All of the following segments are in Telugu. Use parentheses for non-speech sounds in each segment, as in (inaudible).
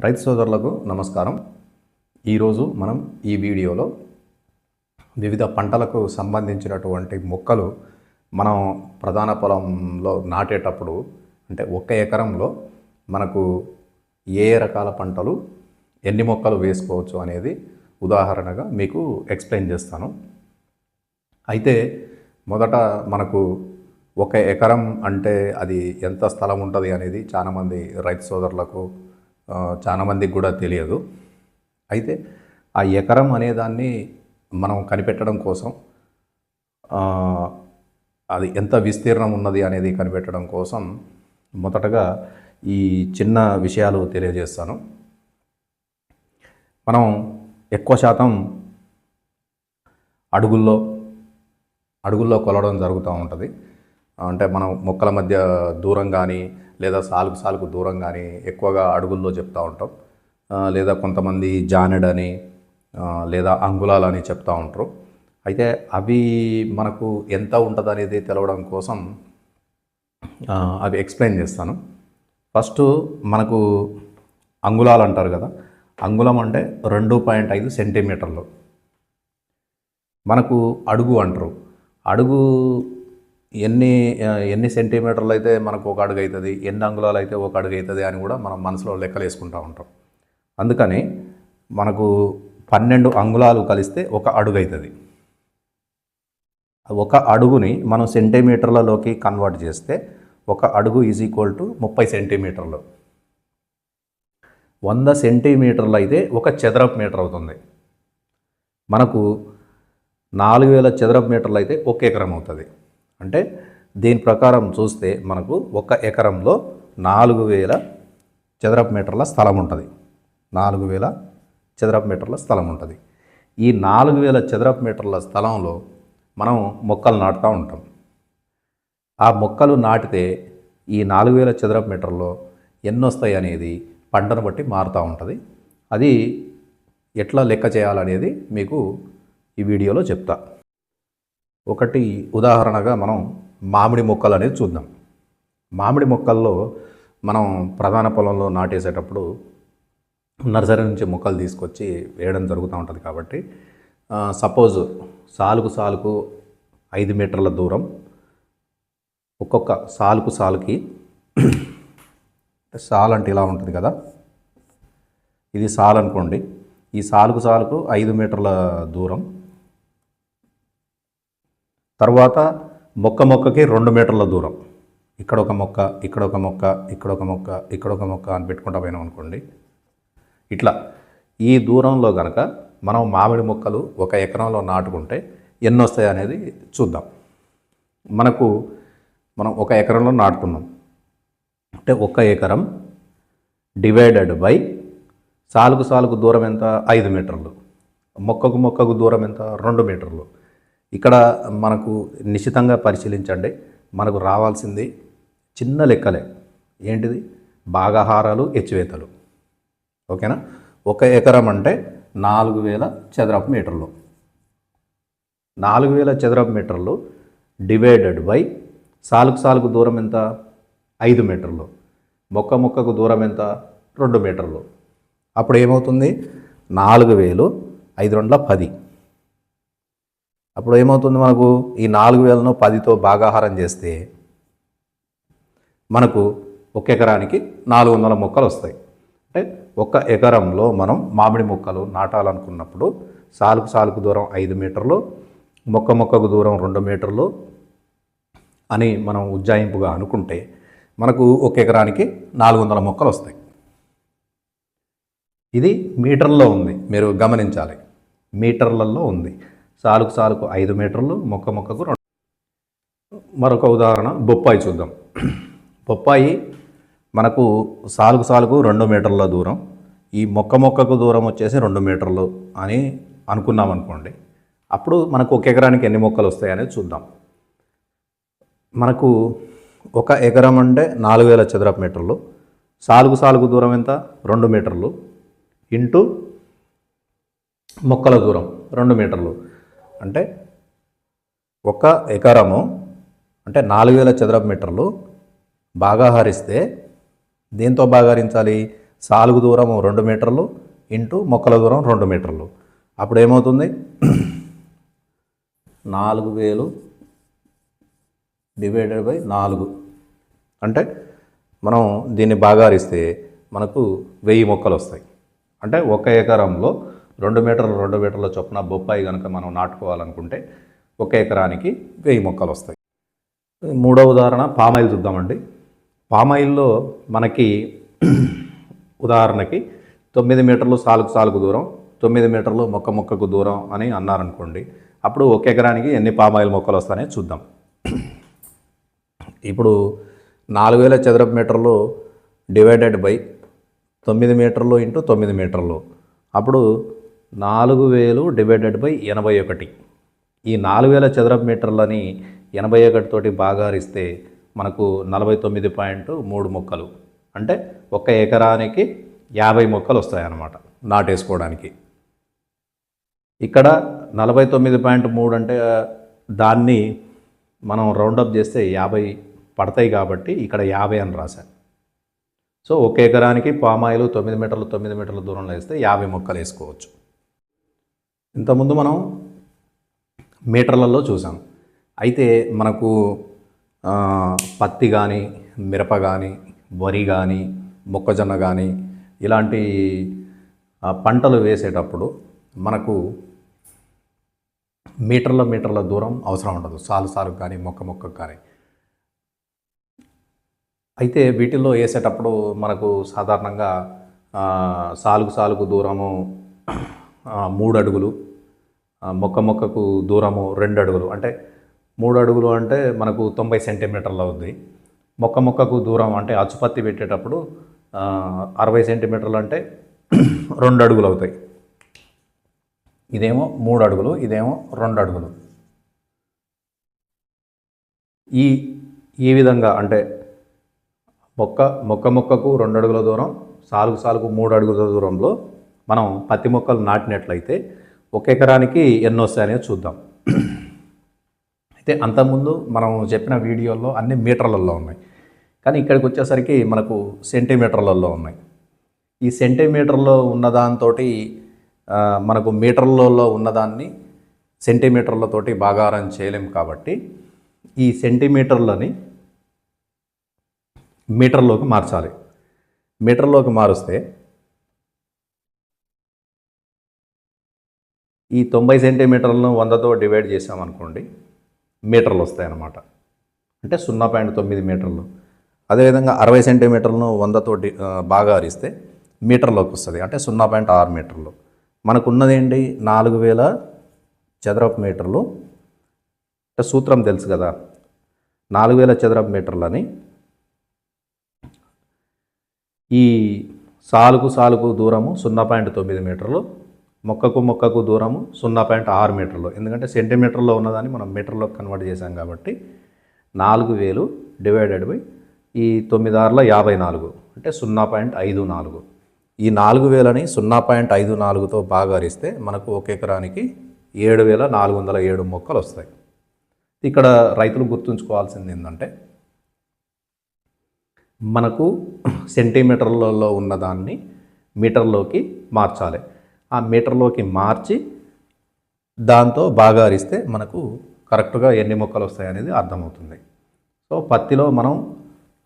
రైతు సోదరులకు నమస్కారం. ఈరోజు మనం ఈ వీడియోలో వివిధ పంటలకు సంబంధించినటువంటి మొక్కలు మనం ప్రధాన పొలంలో నాటేటప్పుడు అంటే ఒక్క ఎకరంలో మనకు ఏ ఏ రకాల పంటలు ఎన్ని మొక్కలు వేసుకోవచ్చు అనేది ఉదాహరణగా మీకు ఎక్స్ప్లెయిన్ చేస్తాను. అయితే మొదట మనకు ఒక ఎకరం అంటే అది ఎంత స్థలం ఉంటుంది అనేది చాలామంది రైతు సోదరులకు చాలామందికి చాలా మందికి కూడా తెలియదు. అయితే ఆ ఎకరం అనేదాన్ని మనం కనిపెట్టడం కోసం అది ఎంత విస్తీర్ణం ఉన్నది అనేది కనిపెట్టడం కోసం మొదటగా ఈ చిన్న విషయాలు తెలియజేస్తాను. మనం ఎక్కువ శాతం అడుగుల్లో అడుగుల్లో కొలవడం జరుగుతూ ఉంటుంది. అంటే మనం మొక్కల మధ్య దూరం కానీ లేదా సాలుకు సాలుకు దూరం కానీ ఎక్కువగా అడుగుల్లో చెప్తూ ఉంటాం. లేదా కొంతమంది జానెడ్ అని లేదా అంగుళాలు అని చెప్తూ ఉంటారు. అయితే అవి మనకు ఎంత ఉంటుంది అనేది తెలవడం కోసం అవి ఎక్స్ప్లెయిన్ చేస్తాను. ఫస్ట్ మనకు అంగుళాలు అంటారు కదా అంగుళం అంటే రెండు పాయింట్ ఐదు సెంటీమీటర్లు. మనకు అడుగు అంటారు. అడుగు ఎన్ని ఎన్ని సెంటీమీటర్లు అయితే మనకు ఒక అడుగు అవుతుంది ఎన్ని అంగుళాలు అయితే ఒక అడుగు అవుతుంది అని కూడా మనం మనసులో లెక్కలు వేసుకుంటూ ఉంటాం. అందుకని మనకు పన్నెండు అంగుళాలు కలిస్తే ఒక అడుగు అవుతుంది ఒక అడుగుని మనం సెంటీమీటర్లలోకి కన్వర్ట్ చేస్తే ఒక అడుగు ఈజ్ ఈక్వల్ టు ముప్పై సెంటీమీటర్లు. వంద సెంటీమీటర్లు అయితే ఒక చదరపు మీటర్ అవుతుంది. మనకు నాలుగు వేల చదరపు మీటర్లు అయితే ఒక ఎకరం అవుతుంది. అంటే దీని ప్రకారం చూస్తే మనకు ఒక ఎకరంలో నాలుగు వేల చదరపు మీటర్ల స్థలం ఉంటుంది. నాలుగు వేల చదరపు మీటర్ల స్థలం ఉంటుంది. ఈ నాలుగు వేల చదరపు మీటర్ల స్థలంలో మనం మొక్కలు నాటుతూ ఉంటాం. ఆ మొక్కలు నాటితే ఈ నాలుగు వేల చదరపు మీటర్లో ఎన్ని వస్తాయి అనేది పంటను బట్టి మారుతూ ఉంటుంది. అది ఎట్లా లెక్క చేయాలనేది మీకు ఈ వీడియోలో చెప్తా. ఒకటి ఉదాహరణగా మనం మామిడి మొక్కలు అనేది చూద్దాం. మామిడి మొక్కల్లో మనం ప్రధాన పొలంలో నాటేసేటప్పుడు నర్సరీ నుంచి మొక్కలు తీసుకొచ్చి వేయడం జరుగుతూ ఉంటుంది కాబట్టి సపోజ్ సాలుకు సాలుకు ఐదు మీటర్ల దూరం ఒక్కొక్క సాలుకు సాలుకి సాల్ అంటే ఇలా ఉంటుంది కదా? ఇది సాల్ అనుకోండి. ఈ సాలుకు సాలుకు ఐదు మీటర్ల దూరం తర్వాత మొక్క మొక్కకి రెండు మీటర్ల దూరం. ఇక్కడ ఒక మొక్క ఇక్కడ ఒక మొక్క ఇక్కడ ఒక మొక్క ఇక్కడ ఒక మొక్క అని పెట్టుకుంటా పోయినాం అనుకోండి. ఇట్లా ఈ దూరంలో కనుక మనం మామిడి మొక్కలు ఒక ఎకరంలో నాటుకుంటే ఎన్ని వస్తాయి అనేది చూద్దాం. మనకు మనం ఒక ఎకరంలో నాటుకున్నాం. అంటే ఒక ఎకరం డివైడెడ్ బై సాలుకు సాలుకు దూరం ఎంత? ఐదు మీటర్లు. మొక్కకు మొక్కకు దూరం ఎంత? రెండు మీటర్లు. ఇక్కడ మనకు నిశితంగా పరిశీలించండి. మనకు రావాల్సింది చిన్న లెక్కలే. ఏంటిది? భాగాహారాలు హెచ్చువేతలు ఓకేనా? ఒక ఎకరం అంటే నాలుగు వేల చదరపు మీటర్లు. నాలుగు వేల చదరపు మీటర్లు డివైడెడ్ బై సాలుకు సాలుకు దూరం ఎంత? ఐదు మీటర్లు. మొక్క మొక్కకు దూరం ఎంత? రెండు మీటర్లు. అప్పుడు ఏమవుతుంది? నాలుగు వేలు ఐదు రెండుల పది. అప్పుడు ఏమవుతుంది మనకు? ఈ నాలుగు వేలను పదితో భాగాహారం చేస్తే మనకు ఒక ఎకరానికి నాలుగు వందల మొక్కలు వస్తాయి. అంటే ఒక ఎకరంలో మనం మామిడి మొక్కలు నాటాలనుకున్నప్పుడు సాలుకు సాలుకు దూరం ఐదు మీటర్లు మొక్క మొక్కకు దూరం రెండు మీటర్లు అని మనం ఉజ్జాయింపుగా అనుకుంటే మనకు ఒక ఎకరానికి నాలుగు వందల మొక్కలు వస్తాయి. ఇది మీటర్లో ఉంది. మీరు గమనించాలి. మీటర్లలో ఉంది. సాలుకు సాలుకు ఐదు మీటర్లు మొక్క మొక్కకు రెండు. మరొక ఉదాహరణ బొప్పాయి చూద్దాం. బొప్పాయి మనకు సాలుకు సాలుకు రెండు మీటర్ల దూరం. ఈ మొక్క మొక్కకు దూరం వచ్చేసి రెండు మీటర్లు అని అనుకున్నాం అనుకోండి. అప్పుడు మనకు ఒక ఎకరానికి ఎన్ని మొక్కలు వస్తాయనేది చూద్దాం. మనకు ఒక ఎకరం అంటే నాలుగు వేల చదరపు మీటర్లు. సాలుగు సాలుగు దూరం ఎంత? రెండు మీటర్లు. ఇంటూ మొక్కల దూరం రెండు మీటర్లు. అంటే ఒక ఎకరము అంటే నాలుగు వేల చదరపు మీటర్లు బాగా హరిస్తే దేంతో బాగా హరించాలి సాలుగు దూరం రెండు మీటర్లు ఇంటూ మొక్కల దూరం రెండు మీటర్లు. అప్పుడు ఏమవుతుంది? నాలుగు వేలు డివైడెడ్ బై నాలుగు. అంటే మనం దీన్ని బాగా హరిస్తే మనకు వెయ్యి మొక్కలు వస్తాయి. అంటే ఒక ఎకరంలో రెండు మీటర్లు రెండు మీటర్ల చొప్పున బొప్పాయి కనుక మనం నాటుకోవాలనుకుంటే ఒక ఎకరానికి వెయ్యి మొక్కలు వస్తాయి. మూడవ ఉదాహరణ పామాయిల్ చూద్దామండి. పామాయిల్లో మనకి ఉదాహరణకి తొమ్మిది మీటర్లు సాలుకు సాలుకు దూరం తొమ్మిది మీటర్లు మొక్క మొక్కకు దూరం అని అన్నారనుకోండి అప్పుడు ఒక ఎకరానికి ఎన్ని పామాయిల్ మొక్కలు వస్తాయని చూద్దాం. ఇప్పుడు నాలుగు వేల చదరపు మీటర్లు డివైడెడ్ బై తొమ్మిది మీటర్లు ఇంటూ తొమ్మిది మీటర్లు. అప్పుడు నాలుగు వేలు డివైడెడ్ బై ఎనభై ఒకటి. ఈ నాలుగు వేల చదరపు మీటర్లని ఎనభై ఒకటితోటి భాగారిస్తే మనకు నలభై తొమ్మిది పాయింట్ మూడు మొక్కలు. అంటే ఒక ఎకరానికి యాభై మొక్కలు వస్తాయన్నమాట నాటేసుకోవడానికి. ఇక్కడ నలభై తొమ్మిది పాయింట్ మూడు అంటే దాన్ని మనం రౌండప్ చేస్తే యాభై పడతాయి కాబట్టి ఇక్కడ యాభై అని రాశాను సో ఒక ఎకరానికి పామాయిల్ తొమ్మిది మీటర్లు తొమ్మిది మీటర్ల దూరంలో వేస్తే యాభై మొక్కలు వేసుకోవచ్చు. ఇంతకుముందు మనం మీటర్లలో చూసాం. అయితే మనకు పత్తి కానీ మిరప కానీ వరి కానీ మొక్కజొన్న కానీ ఇలాంటి పంటలు వేసేటప్పుడు మనకు మీటర్ల మీటర్ల దూరం అవసరం ఉండదు. సాలు సాలు కానీ మొక్క మొక్కకు కానీ. అయితే వీటిల్లో వేసేటప్పుడు మనకు సాధారణంగా సాలుకు సాలుకు దూరము మూడు అడుగులు మొక్క మొక్కకు దూరము రెండు అడుగులు అంటే మూడు అడుగులు అంటే మనకు తొంభై సెంటీమీటర్లు అవుద్ది. మొక్క మొక్కకు దూరం అంటే అచ్చుపత్తి పెట్టేటప్పుడు అరవై సెంటీమీటర్లు అంటే (clears throat) రెండు అడుగులు అవుతాయి. ఇదేమో మూడు అడుగులు ఇదేమో రెండు అడుగులు ఈ ఈ విధంగా అంటే మొక్క మొక్క మొక్కకు రెండు అడుగుల దూరం సాలుకు సాలుకు మూడు అడుగుల దూరంలో మనం పత్తి మొక్కలు నాటినట్లయితే ఒక ఎకరానికి ఎన్ని వస్తాయనేది చూద్దాం. అయితే అంతకుముందు మనం చెప్పిన వీడియోల్లో అన్ని మీటర్లలో ఉన్నాయి. కానీ ఇక్కడికి వచ్చేసరికి మనకు సెంటీమీటర్లలో ఉన్నాయి. ఈ సెంటీమీటర్లో ఉన్నదాంతో మనకు మీటర్లలో ఉన్నదాన్ని సెంటీమీటర్లతోటి బాగారం చేయలేం కాబట్టి ఈ సెంటీమీటర్లని మీటర్లోకి మార్చాలి. మీటర్లోకి మారుస్తే ఈ తొంభై సెంటీమీటర్లను వందతో డివైడ్ చేసామనుకోండి మీటర్లు వస్తాయన్నమాట. అంటే సున్నా పాయింట్ తొమ్మిది మీటర్లు. అదేవిధంగా అరవై సెంటీమీటర్లను వందతో డి బాగా అరిస్తే మీటర్లోకి వస్తుంది. అంటే సున్నా పాయింట్ ఆరు మీటర్లు. మనకున్నది ఏంటి? నాలుగు వేల చదరపు మీటర్లు. అంటే సూత్రం తెలుసు కదా. నాలుగు వేల చదరపు మీటర్లని ఈ సాలుకు సాలుకు దూరము సున్నా పాయింట్ తొమ్మిది మీటర్లు. మొక్కకు మొక్కకు దూరము సున్నా పాయింట్ ఆరు మీటర్లు. ఎందుకంటే సెంటీమీటర్లో ఉన్నదాన్ని మనం మీటర్లోకి కన్వర్ట్ చేసాం కాబట్టి నాలుగు వేలు డివైడెడ్ బై ఈ తొమ్మిది ఆరుల యాభై నాలుగు అంటే సున్నా పాయింట్ ఐదు నాలుగు. ఈ నాలుగు వేలని సున్నా పాయింట్ ఐదు నాలుగుతో భాగారిస్తే మనకు ఒక ఎకరానికి ఏడు వేల నాలుగు వందల ఏడు మొక్కలు వస్తాయి. ఇక్కడ రైతులు గుర్తుంచుకోవాల్సింది ఏంటంటే మనకు సెంటీమీటర్లలో ఉన్నదాన్ని మీటర్లోకి మార్చాలి. ఆ మీటర్లోకి మార్చి దాంతో భాగారిస్తే మనకు కరెక్ట్గా ఎన్ని మొక్కలు వస్తాయి అనేది అర్థమవుతుంది. సో పత్తిలో మనం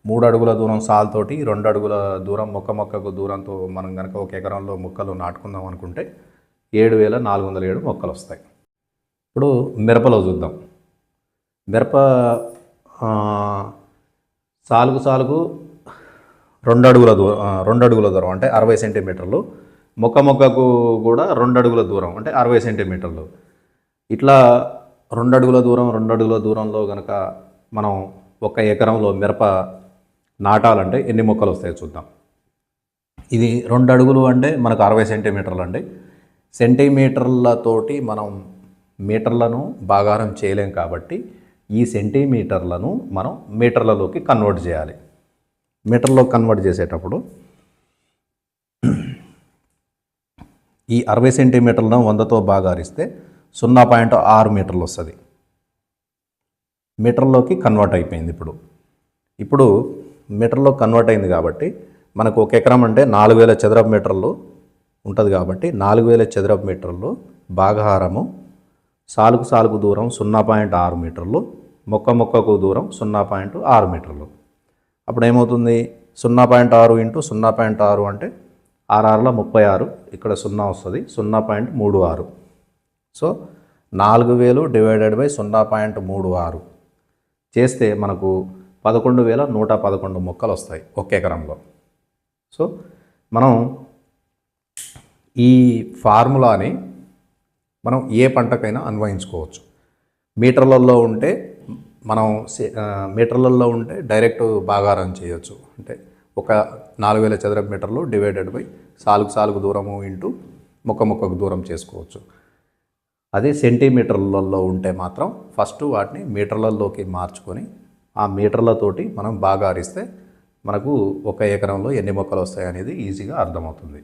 మూడు అడుగుల దూరం సాల్తోటి రెండు అడుగుల దూరం మొక్క మొక్కకు దూరంతో మనం కనుక ఒక ఎకరంలో మొక్కలు నాటుకుందాం అనుకుంటే ఏడు వేల నాలుగు వందల ఏడు మొక్కలు వస్తాయి. ఇప్పుడు మిరపలో చూద్దాం. మిరప సాలుగు సాలుగు రెండు అడుగుల దూరం రెండు అడుగుల దూరం అంటే అరవై సెంటీమీటర్లు మొక్క మొక్కకు కూడా రెండు అడుగుల దూరం అంటే అరవై సెంటీమీటర్లు. ఇట్లా రెండు అడుగుల దూరం రెండు అడుగుల దూరంలో కనుక మనం ఒక ఎకరంలో మిరప నాటాలంటే ఎన్ని మొక్కలు వస్తాయో చూద్దాం. ఇది రెండు అడుగులు అంటే మనకు అరవై సెంటీమీటర్లు అండి సెంటీమీటర్లతోటి మనం మీటర్లను బాగారం చేయలేం కాబట్టి ఈ సెంటీమీటర్లను మనం మీటర్లలోకి కన్వర్ట్ చేయాలి. మీటర్లో కన్వర్ట్ చేసేటప్పుడు ఈ అరవై సెంటీమీటర్లను వందతో భాగారిస్తే సున్నా పాయింట్ ఆరు మీటర్లు వస్తుంది. మీటర్లోకి కన్వర్ట్ అయిపోయింది ఇప్పుడు. ఇప్పుడు మీటర్లో కన్వర్ట్ అయింది కాబట్టి మనకు ఒక ఎకరం అంటే నాలుగు వేల చదరపు మీటర్లు ఉంటుంది కాబట్టి నాలుగు వేల చదరపు మీటర్లు భాగహారము సాలుకు సాలుకు దూరం సున్నా పాయింట్ ఆరు మీటర్లు మొక్క మొక్కకు దూరం సున్నా పాయింట్ ఆరు మీటర్లు. అప్పుడు ఏమవుతుంది సున్నా పాయింట్ ఆరు ఇంటూ సున్నా పాయింట్ ఆరు అంటే ఆర్ఆర్లో ముప్పై ఆరు ఇక్కడ సున్నా వస్తుంది సున్నా పాయింట్ మూడు ఆరు. సో నాలుగు వేలు డివైడెడ్ బై సున్నా పాయింట్ మూడు ఆరు. చేస్తే మనకు పదకొండు వేల నూట పదకొండు మొక్కలు వస్తాయి ఒక ఎకరంలో. సో మనం ఈ ఫార్ములాని మనం ఏ పంటకైనా అన్వయించుకోవచ్చు. మీటర్లలో ఉంటే మనం సే- మీటర్లలో ఉంటే డైరెక్ట్ బాగారం చేయొచ్చు. అంటే ఒక నాలుగు వేల చదరపు మీటర్లు డివైడెడ్ బై సాలుకు సాలుకు దూరము ఇంటూ ముఖ ముఖకు దూరం చేసుకోవచ్చు. అదే సెంటీమీటర్లలో ఉంటే మాత్రం ఫస్ట్ వాటిని మీటర్లలోకి మార్చుకొని ఆ మీటర్లతోటి మనం బాగా అరిస్తే మనకు ఒక ఎకరంలో ఎన్ని మొక్కలు వస్తాయి అనేది ఈజీగా అర్థమవుతుంది.